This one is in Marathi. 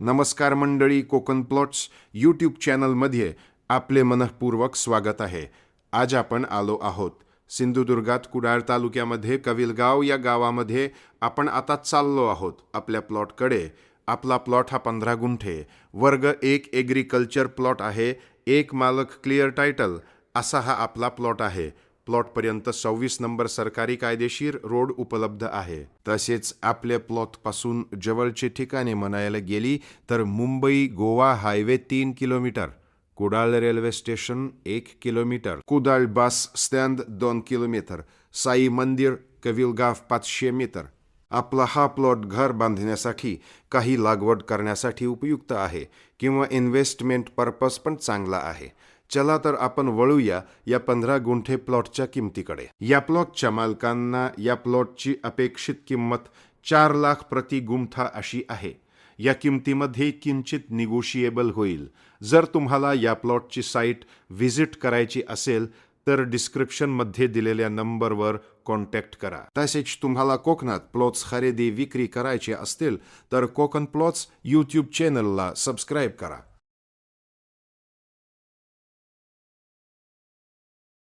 नमस्कार मंडळी कोकण प्लॉट्स यूट्यूब चॅनलमध्ये आपले मनःपूर्वक स्वागत आहे. आज आपण आलो आहोत. सिंधुदुर्गात कुडाळ तालुक्यामध्ये कविलगाव या गावामध्ये आपण आता चाललो आहोत आपल्या प्लॉटकडे. आपला प्लॉट हा पंधरा गुंठे वर्ग एक एग्रीकल्चर प्लॉट आहे. एक मालक क्लिअर टायटल असा हा आपला प्लॉट आहे. प्लॉटपर्यंत सव्वीस नंबर सरकारी कायदेशीर रोड उपलब्ध आहे. तसेच आपल्या प्लॉटपासून जवळची ठिकाणे म्हणायला गेली तर मुंबई गोवा हायवे तीन किलोमीटर कुडाळ रेल्वे स्टेशन एक किलोमीटर कुडाळ बस स्टँड दोन किलोमीटर साई मंदिर कविलगाव पाचशे मीटर. आपला हा प्लॉट घर बांधण्यासाठी काही लागवड करण्यासाठी उपयुक्त आहे किंवा इन्व्हेस्टमेंट पर्पज पण चांगला आहे. चला तर आपण वळूया या पंधरा गुंठे प्लॉटच्या किमतीकडे. या प्लॉटच्या मालकांना या प्लॉटची अपेक्षित किंमत चार लाख प्रति गुंठा अशी आहे. या किमतीमध्ये किंचित निगोशिएबल होईल. जर तुम्हाला या प्लॉटची साईट व्हिजिट करायची असेल तर डिस्क्रिप्शनमध्ये दिलेल्या नंबरवर कॉन्टॅक्ट करा. तसेच तुम्हाला कोकणात प्लॉट्स खरेदी विक्री करायचे असतील तर कोकण प्लॉट्स यूट्यूब चॅनलला सबस्क्राईब करा.